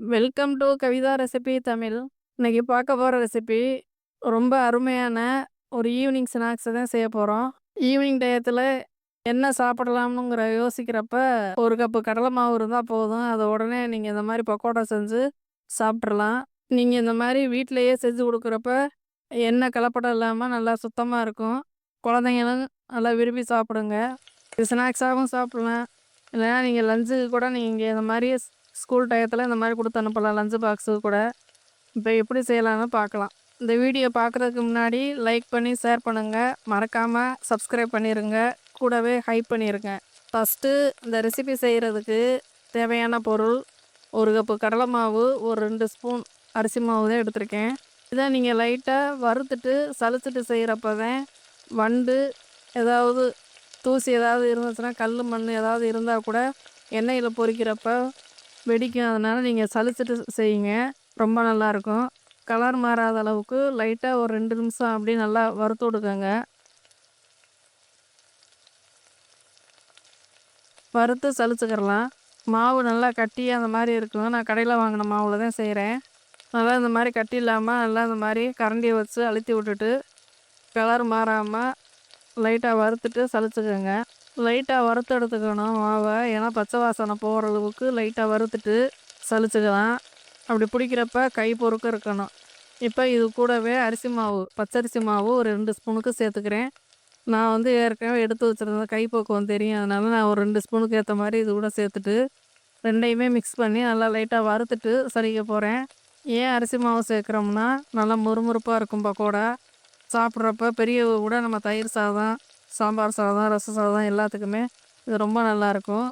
Welcome to Kavitha recipe Tamil. இன்னைக்கு பார்க்க போகிற ரெசிபி ரொம்ப அருமையான ஒரு ஈவினிங் ஸ்நாக்ஸை தான் செய்ய போகிறோம் ஈவினிங் டயத்தில் என்ன சாப்பிடலாம்னுங்கிற யோசிக்கிறப்ப ஒரு கப்பு கடலை மாவு இருந்தால் போதும். அதை உடனே நீங்கள் இந்த மாதிரி பக்கோடா செஞ்சு சாப்பிட்றலாம். நீங்கள் இந்த மாதிரி வீட்டிலையே செஞ்சு கொடுக்குறப்ப எண்ணெய் கலப்படம் இல்லாமல் நல்லா சுத்தமாக இருக்கும். குழந்தைங்களும் நல்லா விரும்பி சாப்பிடுங்க. இது ஸ்நாக்ஸாகவும் சாப்பிடலாம். இல்லைன்னா நீங்கள் லஞ்சுக்கு கூட நீங்கள் இந்த மாதிரி ஸ்கூல் டயத்தில் இந்த மாதிரி கொடுத்து அனுப்பலாம். லஞ்ச் பாக்ஸு கூட. இப்போ எப்படி செய்யலாம்னு பார்க்கலாம். இந்த வீடியோ பார்க்குறதுக்கு முன்னாடி லைக் பண்ணி, ஷேர் பண்ணுங்கள் மறக்காமல் சப்ஸ்கிரைப் பண்ணிடுங்க கூடவே ஹைப் பண்ணிடுங்க ஃபஸ்ட்டு இந்த ரெசிபி செய்கிறதுக்கு தேவையான பொருள் ஒரு கப்பு கடலை மாவு, ஒரு ரெண்டு ஸ்பூன் அரிசி மாவு தான் எடுத்திருக்கேன். இதை நீங்கள் லைட்டாக வறுத்துட்டு, சலிச்சுட்டு செய்கிறப்ப தான் வண்டு ஏதாவது தூசி ஏதாவது இருந்துச்சுன்னா, கல் மண் ஏதாவது இருந்தால் கூட எண்ணெயில் பொரிக்கிறப்ப வெடிக்கும். அதனால் நீங்கள் சலிச்சிட்டு செய்யுங்க. ரொம்ப நல்லாயிருக்கும். கலர் மாறாத அளவுக்கு லைட்டாக ஒரு ரெண்டு நிமிஷம் அப்படியே நல்லா வறுத்து விடுக்கோங்க வறுத்து சலிச்சுக்கிறலாம். மாவு நல்லா கட்டி அந்த மாதிரி இருக்கும். நான் கடையில் வாங்கின மாவில் தான் செய்கிறேன் நல்லா இந்த மாதிரி கட்டி இல்லாமல் நல்லா இந்த மாதிரி கரண்டியை வச்சு அழுத்தி விட்டுட்டு, கலர் மாறாமல் லைட்டாக வறுத்துட்டு சலிச்சுக்கோங்க. லைட்டாக வறுத்து எடுத்துக்கணும் மாவை ஏன்னா பச்சை வாசனை போகிற அளவுக்கு லைட்டாக வறுத்துட்டு சலிச்சுக்கலாம். அப்படி பிடிக்கிறப்ப கை பொறுக்க இருக்கணும். இப்போ இது கூடவே அரிசி மாவு, பச்சரிசி மாவு ஒரு ரெண்டு ஸ்பூனுக்கு சேர்த்துக்கிறேன். நான் வந்து ஏற்கனவே எடுத்து வச்சிருந்தேன். கை பக்குவம் தெரியும். அதனால நான் ஒரு ரெண்டு ஸ்பூனுக்கு ஏற்ற மாதிரி இது கூட சேர்த்துட்டு, ரெண்டையுமே மிக்ஸ் பண்ணி நல்லா லைட்டாக வறுத்துட்டு சலிக்க போகிறேன் ஏன் அரிசி மாவு சேர்க்குறோம்னா, நல்லா முறுமுறுப்பாக இருக்கும் பக்கோடா. சாப்பிட்றப்ப பெரிய கூட நம்ம தயிர் சாதம், சாம்பார் சாதம், ரச சாதம் எல்லாத்துக்குமே இது ரொம்ப நல்லாயிருக்கும்.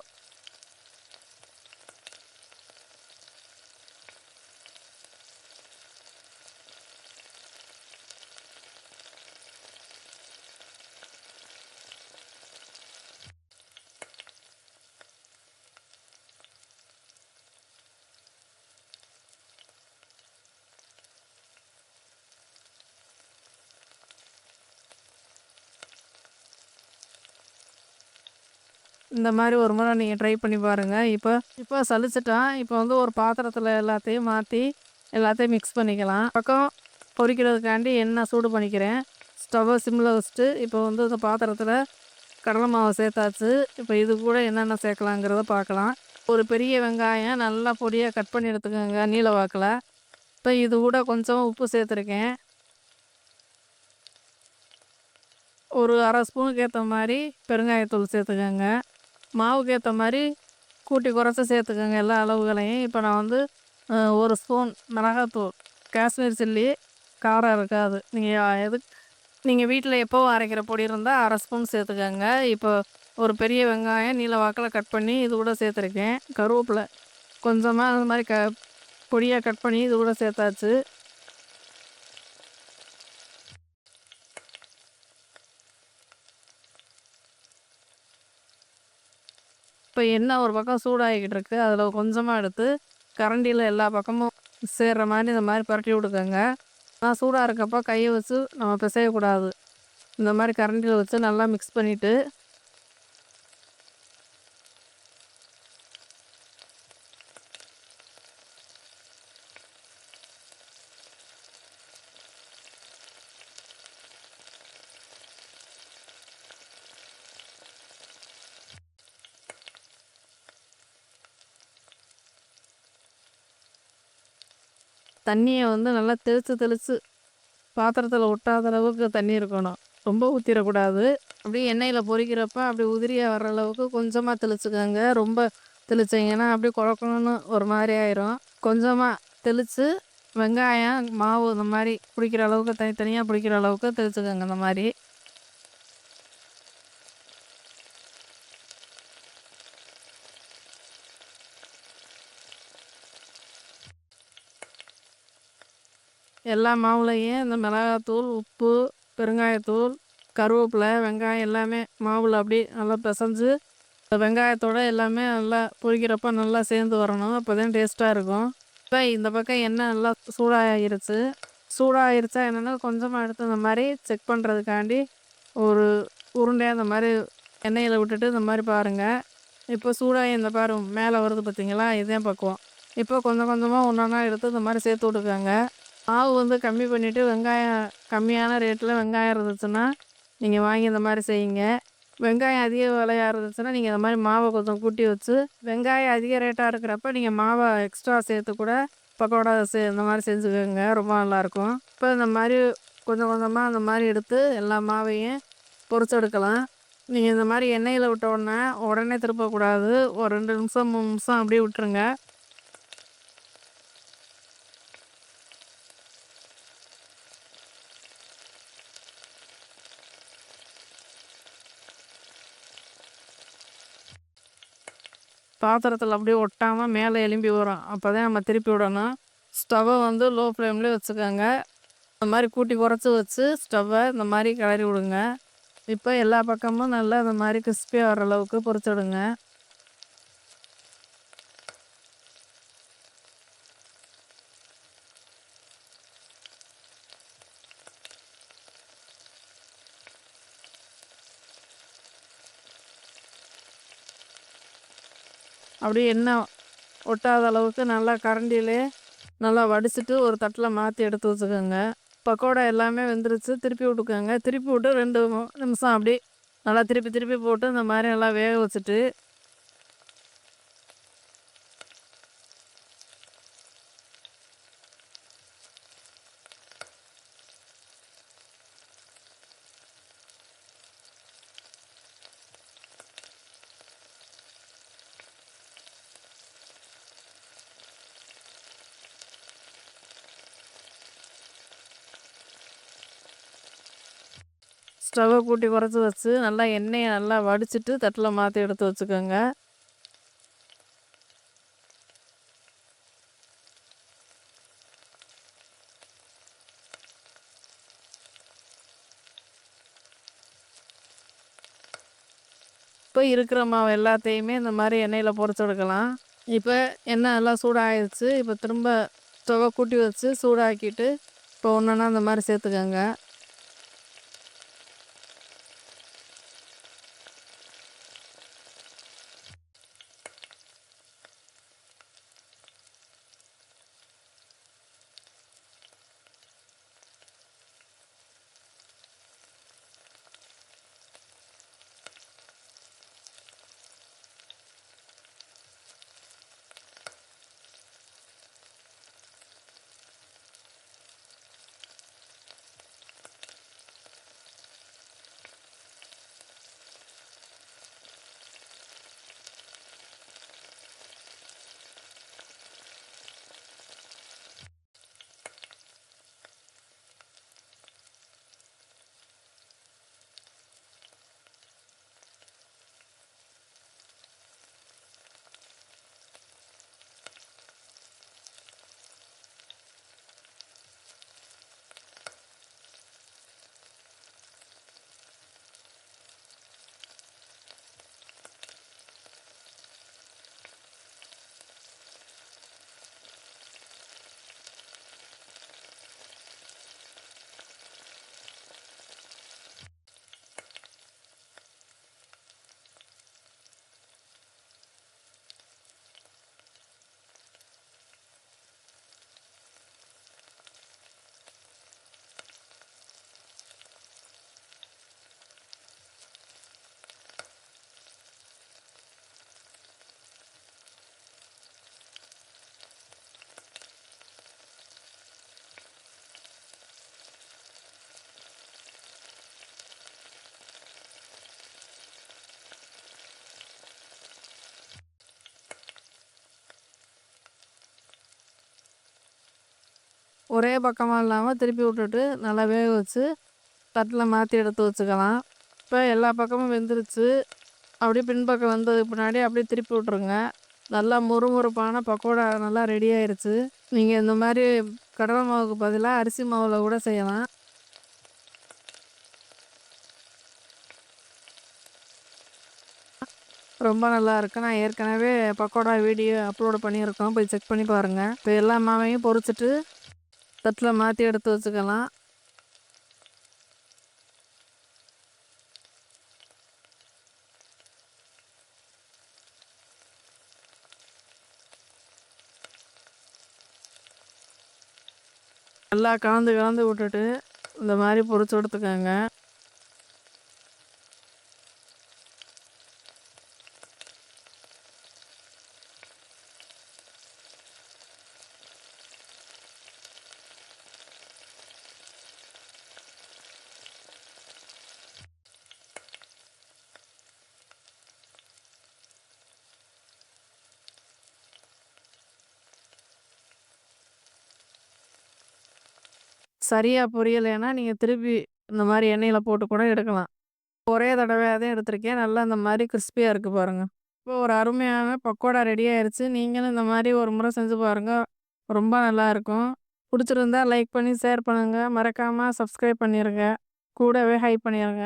இந்த மாதிரி ஒரு முறை நீங்கள் ட்ரை பண்ணி பாருங்கள் இப்போ இப்போ சலிச்சுட்டேன். இப்போ வந்து ஒரு பாத்திரத்தில் எல்லாத்தையும் மாற்றி எல்லாத்தையும் மிக்ஸ் பண்ணிக்கலாம். பக்கம் பொரிக்கிறதுக்காண்டி எண்ணெய் சூடு பண்ணிக்கிறேன். ஸ்டவ்வை சிம்ல வச்சுட்டு, இப்போ வந்து இந்த பாத்திரத்தில் கடலை மாவு சேர்த்தாச்சு. இப்போ இது கூட என்னென்ன சேர்க்கலாங்கிறத பார்க்கலாம். ஒரு பெரிய வெங்காயம் நல்லா பொடியாக கட் பண்ணி எடுத்துக்கோங்க நீல வாக்கில் இப்போ இது கூட கொஞ்சம் உப்பு சேர்த்துருக்கேன். ஒரு அரை ஸ்பூனுக்கு ஏற்ற மாதிரி பெருங்காயத்தூள் சேர்த்துக்கோங்க. மாவுக்கு ஏற்ற மாதிரி கூட்டி குறைச்சி சேர்த்துக்கோங்க எல்லா அளவுகளையும். இப்போ நான் வந்து ஒரு ஸ்பூன் மிளகாத்தூள், காஷ்மீர் சில்லி காரம் இருக்காது. நீங்கள் எது நீங்கள் வீட்டில் எப்போவும் அரைக்கிற பொடி இருந்தால் அரை ஸ்பூன் சேர்த்துக்கோங்க. இப்போ ஒரு பெரிய வெங்காயம் நீல வாக்கில் கட் பண்ணி இது கூட சேர்த்துருக்கேன். கருவேப்பிலை கொஞ்சமாக அந்த மாதிரி க பொடியாக கட் பண்ணி இது கூட சேர்த்தாச்சு. இப்போ எண்ணெய் ஒரு பக்கம் சூடாகிக்கிட்டு இருக்குது அதில் கொஞ்சமாக எடுத்து கரண்டியில் எல்லா பக்கமும் சேர்ற மாதிரி இந்த மாதிரி புரட்டி விடுக்கங்க நான் சூடாக இருக்கப்போ கையை வச்சு நம்ம பிசையக்கூடாது. இந்த மாதிரி கரண்டியில் வச்சு நல்லா மிக்ஸ் பண்ணிவிட்டு தண்ணியை வந்து நல்லா தெளித்து தெளித்து பாத்திரத்தில் ஒட்டாத அளவுக்கு தண்ணி இருக்கணும். ரொம்ப ஊற்றிடக்கூடாது அப்படியே எண்ணெயில் பொரிக்கிறப்ப அப்படி உதிரியாக வர்ற அளவுக்கு கொஞ்சமாக தெளிச்சுக்கோங்க. ரொம்ப தெளிச்சீங்கன்னா அப்படியே குழக்கணும்னு ஒரு மாதிரி ஆயிரும். கொஞ்சமாக தெளித்து வெங்காயம், மாவு இந்த மாதிரி பிடிக்கிற அளவுக்கு தனித்தனியாக பிடிக்கிற அளவுக்கு தெளிச்சுக்கோங்க இந்த மாதிரி எல்லா மாவுலையும் இந்த மிளகாத்தூள், உப்பு, பெருங்காயத்தூள், கருவேப்பிலை, வெங்காயம் எல்லாமே மாவில் அப்படியே நல்லா பிசைஞ்சு வெங்காயத்தோட எல்லாமே நல்லா பொரிக்கிறப்ப நல்லா சேர்ந்து வரணும். அப்போ தான் டேஸ்ட்டாக இருக்கும். இப்போ இந்த பக்கம் எண்ணெய் நல்லா சூடாகிருச்சு. சூடாகிருச்சா என்னென்னா கொஞ்சமாக எடுத்து இந்த மாதிரி செக் பண்ணுறதுக்காண்டி ஒரு உருண்டையாக இந்த மாதிரி எண்ணெயில் விட்டுட்டு இந்த மாதிரி பாருங்க. இப்போ சூடாகி இந்த பாரு மேலே வருது பார்த்தீங்களா? இதே பக்குவம். இப்போ கொஞ்சம் கொஞ்சமாக ஒன்று ஒன்றா எடுத்து இந்த மாதிரி சேர்த்து விட்டுக்காங்க மாவு வந்து கம்மி பண்ணிவிட்டு வெங்காயம் கம்மியான ரேட்டில் வெங்காயம் இருந்துச்சுன்னா நீங்கள் வாங்கி இந்த மாதிரி செய்யுங்க. வெங்காயம் அதிக விலையாக இருந்துச்சுன்னா நீங்கள் இந்த மாதிரி மாவை கொஞ்சம் கூட்டி வச்சு வெங்காயம் அதிக ரேட்டாக இருக்கிறப்ப நீங்கள் மாவை எக்ஸ்ட்ரா சேர்த்து கூட பக்கோடா சே இந்த மாதிரி செஞ்சுக்கோங்க ரொம்ப நல்லாயிருக்கும் இப்போ இந்த மாதிரி கொஞ்சம் கொஞ்சமாக அந்த மாதிரி எடுத்து எல்லா மாவையும் பொறிச்செடுக்கலாம். நீங்கள் இந்த மாதிரி எண்ணெயில் விட்ட உடனே உடனே திருப்பக்கூடாது. ஒரு ரெண்டு நிமிஷம் மூணு நிமிஷம் அப்படியே விட்டுருங்க. பாத்திரத்தில் அப்படியே ஒட்டாமல் மேலே எலும்பி வரும். அப்போ தான் நம்ம திருப்பி விடணும். ஸ்டவ்வை வந்து லோ ஃப்ளேம்லேயே வச்சுக்கோங்க. இந்த மாதிரி கூட்டி குறைச்சி வச்சு ஸ்டவ்வை இந்த மாதிரி கிளறி விடுங்க. இப்போ எல்லா பக்கமும் நல்லா இந்த மாதிரி கிறிஸ்பியாக வர அளவுக்கு பொறிச்சிடுங்க அப்படியே எண்ணெய் ஒட்டாத அளவுக்கு நல்லா கரண்டியிலே நல்லா வடிச்சிட்டு ஒரு தட்டில் மாற்றி எடுத்து வச்சுக்கோங்க. பக்கோடா எல்லாமே வெந்துருச்சு. திருப்பி விட்டுக்கோங்க. திருப்பி விட்டு ரெண்டு நிமிஷம் அப்படி நல்லா திருப்பி திருப்பி போட்டு இந்த மாதிரி நல்லா வேக வச்சுட்டு ஸ்டவ்வை கூட்டி குறைச்சி வச்சு நல்லா எண்ணெயை நல்லா வடிச்சிட்டு தட்டில் மாற்றி எடுத்து வச்சுக்கோங்க. இப்போ இருக்கிற மாவு எல்லாத்தையுமே இந்த மாதிரி எண்ணெயில் பொறிச்சு எடுக்கலாம். இப்போ எண்ணெய் எல்லாம் சூடாகிடுச்சு இப்போ திரும்ப ஸ்டவ்வை கூட்டி வச்சு சூடாக்கிட்டு இப்போ ஒன்றா இந்த மாதிரி சேர்த்துக்கோங்க. ஒரே பக்கமாக இல்லாமல் திருப்பி விட்டுட்டு நல்லா வேக வச்சு தட்டில் மாற்றி எடுத்து வச்சுக்கலாம். இப்போ எல்லா பக்கமும் வெந்துருச்சு. அப்படியே பின்பக்கம் வந்ததுக்கு பின்னாடி அப்படியே திருப்பி விட்ருங்க நல்லா முறுமுறுப்பான பக்கோடா நல்லா ரெடி ஆயிடுச்சு நீங்கள் இந்த மாதிரி கடலை மாவுக்கு பதிலாக அரிசி மாவில் கூட செய்யலாம். ரொம்ப நல்லா இருக்குது நான் ஏற்கனவே பக்கோடா வீடியோ அப்லோடு பண்ணியிருக்கோம். போய் செக் பண்ணி பாருங்கள் இப்போ எல்லா மாவையும் பொறிச்சிட்டு தட்டில் மாற்றி எடுத்து வச்சுக்கலாம். நல்லா கலந்து கலந்து விட்டுட்டு இந்த மாதிரி பொறிச்சு எடுத்துக்கோங்க. சரியா பொரியலைன்னா நீங்கள் திருப்பி இந்த மாதிரி எண்ணெயில் போட்டு கூட எடுக்கலாம். ஒரே தடவையாக தான் எடுத்திருக்கேன். நல்லா இந்த மாதிரி கிறிஸ்பியாக இருக்குது பாருங்கள் இப்போ ஒரு அருமையான பக்கோடா ரெடி ஆயிடுச்சு நீங்களும் இந்த மாதிரி ஒரு முறை செஞ்சு பாருங்கள் ரொம்ப நல்லா இருக்கும். பிடிச்சிருந்தா லைக் பண்ணி ஷேர் பண்ணுங்கள் மறக்காமல் சப்ஸ்கிரைப் பண்ணிடுங்க கூடவே ஹைப் பண்ணிடுங்க